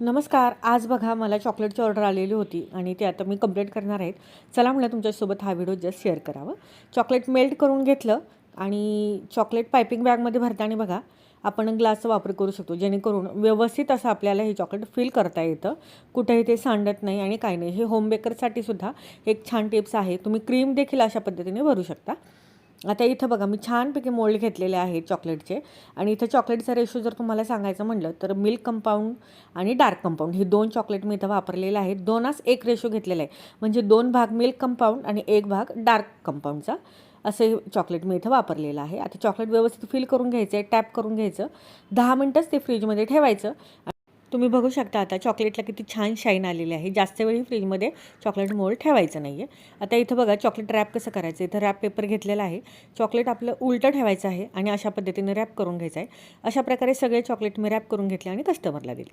नमस्कार आज बघा मला चॉकलेटची ऑर्डर आलेली होती आणि ते आता मी कंप्लीट करणार आहेत. चला म्हणलं तुमच्यासोबत हा व्हिडिओ जस्ट शेअर करावं. चॉकलेट मेल्ट करून घेतलं आणि चॉकलेट पायपिंग बॅगमध्ये भरताना बघा आपण ग्लासचा वापर करू शकतो. जेणेकरून व्यवस्थित असं आपल्याला हे चॉकलेट फील करता येतं. कुठेही ते सांडत नाही आणि काही नाही. हे होम बेकरसाठी सुद्धा एक छान टिप्स आहे. तुम्ही क्रीम देखील अशा पद्धतीने भरू शकता. आता इथं बघा मी छानपैकी मोल्ड घेतलेले आहेत चॉकलेटचे. आणि इथं चॉकलेटचा रेशो जर तुम्हाला सांगायचं म्हटलं तर मिल्क कंपाऊंड आणि डार्क कंपाऊंड हे दोन चॉकलेट मी इथं वापरलेले आहेत. दोनास एक रेशो घेतलेला आहे. म्हणजे दोन भाग मिल्क कंपाऊंड आणि एक भाग डार्क कंपाऊंडचा असे चॉकलेट मी इथं वापरलेलं आहे. आता चॉकलेट व्यवस्थित फिल करून घ्यायचं आहे टॅप करून घ्यायचं. दहा मिनटंच ते फ्रीजमध्ये ठेवायचं. तुम्ही बघू शकता आता चॉकलेटला किती छान शाईन आलेली आहे. जास्त वेळी फ्रीजमध्ये चॉकलेट मोल्ड ठेवायचं नाही आहे आता इथं बघा चॉकलेट रॅप कसं करायचं? इथं रॅप पेपर घेतलेला आहे. चॉकलेट आपलं उलटं ठेवायचं आहे आणि अशा पद्धतीने रॅप करून घ्यायचं आहे. अशा प्रकारे सगळे चॉकलेट मी रॅप करून घेतले आणि कस्टमरला दिले.